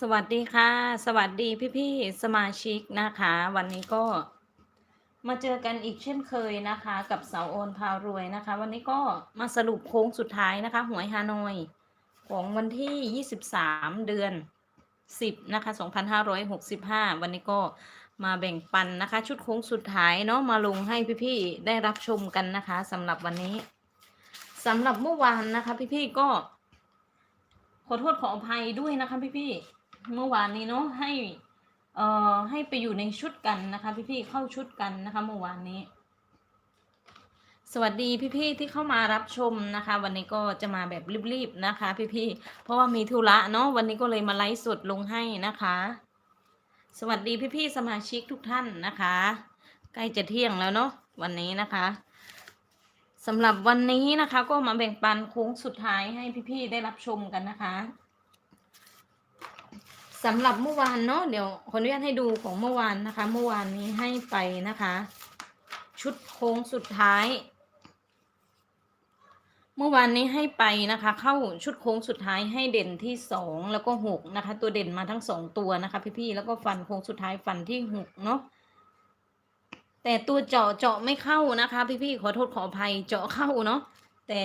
สวัสดีค่ะ สวัสดีพี่ๆสมาชิกนะคะ วันนี้ก็มาเจอกันอีกเช่นเคยนะคะ กับเสาโอนพารวยนะคะ วันนี้ก็มาสรุปโค้งสุดท้ายนะคะ หวยฮานอยของวันที่ 23 เดือน 10 นะคะ 2565 วันนี้ก็มาแบ่งปันนะคะ ชุดโค้งสุดท้ายเนาะมาลงให้พี่ๆได้รับชมกันนะคะสำหรับวันนี้สำหรับเมื่อวานนะคะ พี่ๆก็ขอโทษขออภัยด้วยนะคะพี่ๆ เมื่อวานนี้เนาะให้เอ่อให้ไปอยู่ในชุดกันนะคะ พี่ๆเข้าชุดกันนะคะเมื่อวานนี้ สวัสดีพี่ๆที่เข้ามารับชมนะคะ วันนี้ก็จะมาแบบรีบๆนะคะ พี่ๆเพราะว่ามีธุระเนาะวันนี้ก็เลยมาไลฟ์สดลงให้นะคะ สวัสดีพี่ๆสมาชิกทุกท่านนะคะ ใกล้จะเที่ยงแล้วเนาะวันนี้นะคะสำหรับวันนี้นะคะ ก็มาแบ่งปันโค้งสุดท้ายให้พี่ๆได้รับชมกันนะคะ สำหรับเมื่อวานเนาะเดี๋ยวขออนุญาตให้ดูของเมื่อวานนะคะ เมื่อวานนี้ให้ไปนะคะ ชุดโค้งสุดท้าย เมื่อวานนี้ให้ไปนะคะ เข้าชุดโค้งสุดท้ายให้เด่นที่สองแล้วก็หกนะคะ ตัวเด่นมาทั้งสองตัวนะคะ พี่ๆแล้วก็ฟันโค้งสุดท้ายฟันที่หกเนาะแต่ตัวเจาะเจาะไม่เข้านะคะ พี่ๆขอโทษขออภัยเจาะเข้าเนาะแต่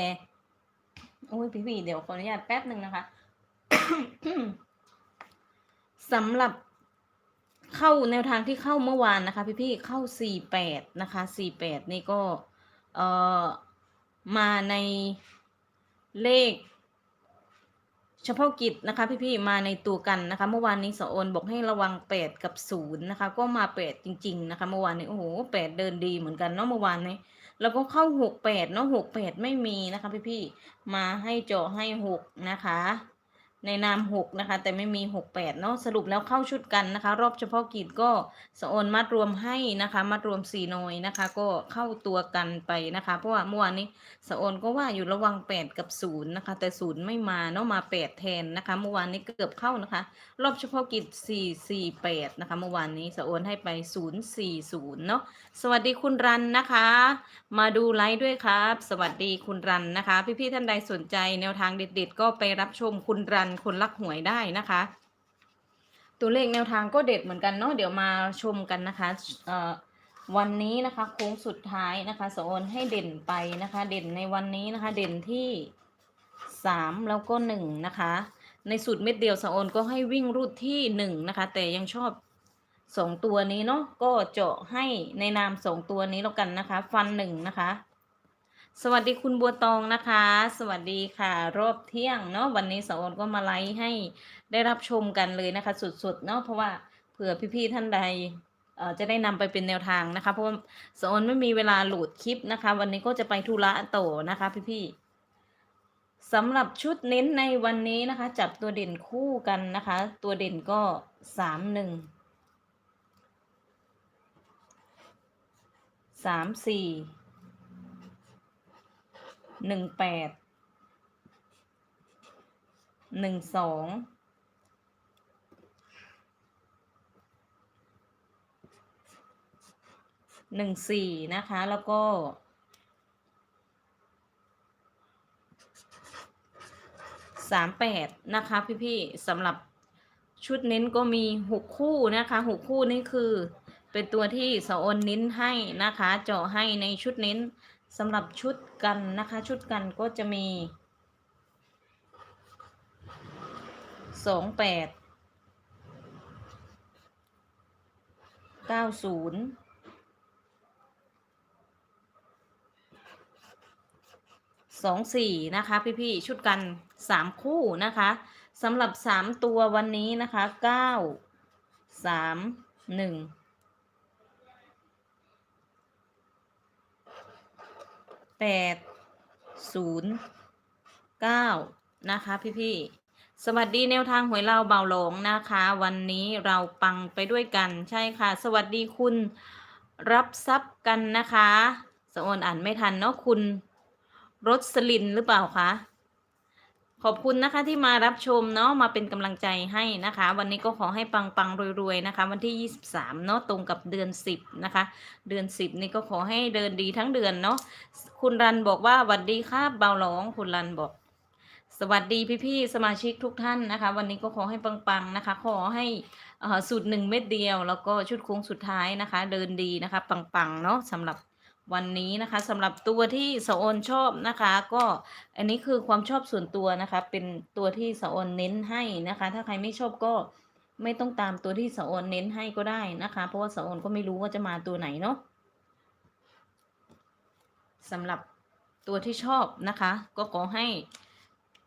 โอ้ยพี่ๆเดี๋ยวขออนุญาตแป๊บหนึ่งนะคะ สำหรับเข้าแนวทางที่เข้าเมื่อวานนะคะ พี่ๆเข้าสี่แปดนะคะสี่แปดนี่ก็เอ่อมาในเลข เฉพาะกิจนะคะ พี่ๆมาในตัวกันนะคะ เมื่อวานนี้สโอนบอกให้ระวังแปดกับศูนย์นะคะ ก็มาแปดจริง ๆ นะคะ เมื่อวานนี้โอ้โหแปดเดินดีเหมือนกันเนาะเมื่อวานนี้แล้วก็เข้าหกแปดเนาะหกแปดไม่มีนะคะ พี่ๆมาให้เจให้หกนะคะ ในนามหกนะคะ แต่ไม่มีหกแปดเนาะสรุปแล้วเข้าชุดกันนะคะ รอบเฉพาะกิจก็สโอนมัดรวมให้นะคะ มัดรวมสี่หน่วยนะคะ ก็เข้าตัวกันไปนะคะ เพราะว่าเมื่อวานนี้สโอนก็ว่าอยู่ระวังแปดกับศูนย์นะคะ แต่ศูนย์ไม่มาเนาะมาแปดแทนนะคะเมื่อวานนี้เกือบเข้านะคะ รอบเฉพาะกิจสี่สี่แปดนะคะเมื่อวานนี้สโอนให้ไปศูนย์สี่ศูนย์เนาะสวัสดีคุณรันนะคะ มาดูไลฟ์ด้วยครับ สวัสดีคุณรันนะคะ พี่ๆท่านใดสนใจแนวทางเด็ด ๆ ก็ไปรับชมคุณรันคนรักหวยได้นะคะ ตัวเลขแนวทางก็เด็ดเหมือนกันเนาะเดี๋ยวมาชมกันนะคะวันนี้นะคะโค้งสุดท้ายนะคะสโอนให้เด่นไปนะคะ เด่นในวันนี้นะคะ เด่นที่สามแล้วก็หนึ่งนะคะ ในสูตรเม็ดเดียวสโอนก็ให้วิ่งรูดที่หนึ่งนะคะ แต่ยังชอบสองตัวนี้เนาะก็เจาะให้ในนามสองตัวนี้แล้วกันนะคะ ฟันหนึ่งนะคะ สวัสดีคุณบัวตองนะคะ สวัสดีค่ะ รอบเที่ยงเนาะวันนี้สโอนก็มาไลฟ์ให้ได้รับชมกันเลยนะคะ สุดๆเนาะเพราะว่าเผื่อพี่ๆท่านใดเอ่อจะได้นำไปเป็นแนวทางนะคะ เพราะว่าสโอนไม่มีเวลาโหลดคลิปนะคะ วันนี้ก็จะไปธุระโตนะคะ พี่ๆสำหรับชุดเน้นในวันนี้นะคะ จับตัวเด่นคู่กันนะคะ ตัวเด่นก็สามหนึ่งสามสี่ หนึ่งแปดหนึ่งสองหนึ่งสี่นะคะ แล้วก็สามแปดนะคะ พี่ๆสำหรับชุดเน้นก็มีหกคู่นะคะหกคู่นี่คือเป็นตัวที่สอนเน้นให้นะคะ เจาะให้ในชุดเน้น สำหรับชุดกันนะคะ ชุดกันก็จะมีสองแปดเก้าศูนย์สองสี่นะคะ พี่ๆชุดกันสามคู่นะคะสำหรับสามตัววันนี้นะคะเก้าสามหนึ่ง แปดศูนย์เก้านะคะพี่ๆสวัสดีแนวทางหวยเราเบาหลงนะคะ วันนี้เราปังไปด้วยกันใช่ค่ะ สวัสดีคุณรับทรัพย์กันนะคะสะออนอ่านไม่ทันเนาะคุณรสลินหรือเปล่าคะ ขอบคุณนะคะที่มารับชมเนาะมาเป็นกำลังใจให้นะคะ วันนี้ก็ขอให้ปังปังๆรวยๆนะคะ วันที่ 23เนาะตรงกับเดือน 10 นะคะ เดือน 10 นี่ก็ขอให้เดินดีทั้งเดือนเนาะคุณรันบอกว่าหวัดดีครับเบาหลองคุณรันบอก สวัสดีพี่ๆสมาชิกทุกท่านนะคะ วันนี้ก็ขอให้ปังๆนะคะ ขอให้สูตรหนึ่งเม็ดเดียว แล้วก็ชุดโค้งสุดท้ายนะคะ เดินดีนะคะ ปังๆเนาะสำหรับ วันนี้นะคะสำหรับตัวที่สะโอนชอบนะคะ ก็อันนี้คือความชอบส่วนตัวนะคะ เป็นตัวที่สะโอนเน้นให้นะคะ ถ้าใครไม่ชอบก็ไม่ต้องตามตัวที่สะโอนเน้นให้ก็ได้นะคะ เพราะว่าสะโอนก็ไม่รู้ว่าจะมาตัวไหนเนาะสำหรับตัวที่ชอบนะคะ ก็ขอให้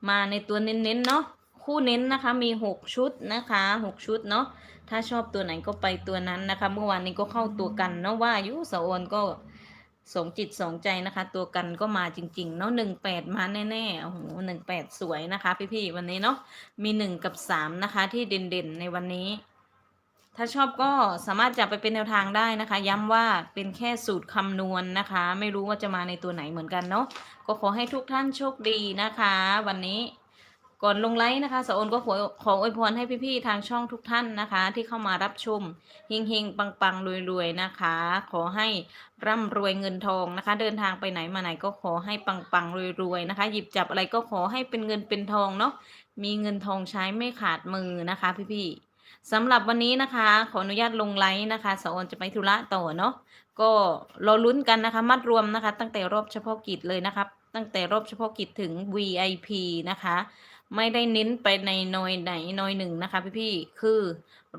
มาในตัวเน้นๆเนาะคู่เน้นนะคะมีหกชุดนะคะหกชุดเนาะถ้าชอบตัวไหนก็ไปตัวนั้นนะคะ เมื่อวานนี้ก็เข้าตัวกันเนาะว่ายุสโอนก็ สงจิตสงใจนะคะ ตัวกันก็มาจริง ๆ เนาะหนึ่งแปดมาแน่ๆโอ้โหหนึ่งแปดสวยนะคะ พี่ๆวันนี้เนาะมีหนึ่งกับสามนะคะ ที่เด่นๆในวันนี้ ถ้าชอบก็สามารถจับไปเป็นแนวทางได้นะคะ ย้ำว่าเป็นแค่สูตรคำนวณนะคะ ไม่รู้ว่าจะมาในตัวไหนเหมือนกันเนาะก็ขอให้ทุกท่านโชคดีนะคะ วันนี้ ก่อนลงไลฟ์นะคะสะโอนก็ขอขออวยพรให้พี่ๆทางช่องทุกท่านนะคะ ที่เข้ามารับชมเฮงเฮงปังปังๆรวยๆนะคะ ขอให้ร่ำรวยเงินทองนะคะ เดินทางไปไหนมาไหนก็ขอให้ปังปังๆรวยๆนะคะ หยิบจับอะไรก็ขอให้เป็นเงินเป็นทองเนาะมีเงินทองใช้ไม่ขาดมือนะคะ พี่ๆสำหรับวันนี้นะคะ ขออนุญาตลงไลฟ์นะคะสะโอนจะไปธุระต่อเนาะก็รอลุ้นกันนะคะ มัดรวมนะคะ ตั้งแต่รอบเฉพาะกิจเลยนะครับตั้งแต่รอบเฉพาะกิจถึง VIP นะคะ ไม่ได้เน้นไปในนอยไหนนอยหนึ่งนะคะ พี่ๆคือ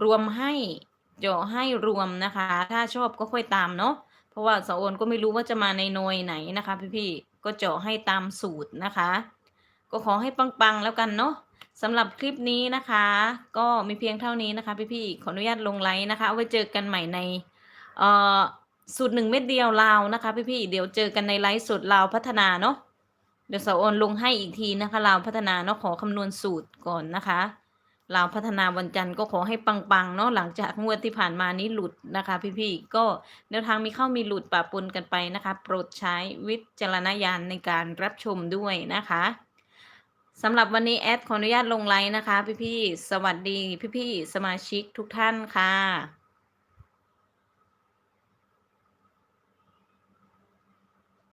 รวมให้เจาะให้รวมนะคะ ถ้าชอบก็ค่อยตามเนาะเพราะว่าสาวโอนก็ไม่รู้ว่าจะมาในนอยไหนนะคะ พี่ๆก็เจาะให้ตามสูตรนะคะ ก็ขอให้ปังๆแล้วกันเนาะสำหรับคลิปนี้นะคะ ก็มีเพียงเท่านี้นะคะ พี่ๆขออนุญาตลงไลน์นะคะเอาไว้เจอกันใหม่ในเอ่อสูตรหนึ่งเม็ดเดียวลาวนะคะ พี่ๆเดี๋ยวเจอกันในไลฟ์สดลาวพัฒนาเนาะ เดี๋ยวสาวโอนลงให้อีกทีนะคะลาวพัฒนาเนาะขอคำนวณสูตรก่อนนะคะลาวพัฒนาวันจันทร์ก็ขอให้ปังๆเนาะหลังจากงวดที่ผ่านมานี้หลุดนะคะ พี่ๆก็แนวทางมีเข้ามีหลุดปะปนกันไปนะคะ โปรดใช้วิจารณญาณในการรับชมด้วยนะคะสำหรับวันนี้แอดขออนุญาตลงไลน์นะคะ พี่ๆสวัสดีพี่ๆสมาชิกทุกท่านค่ะ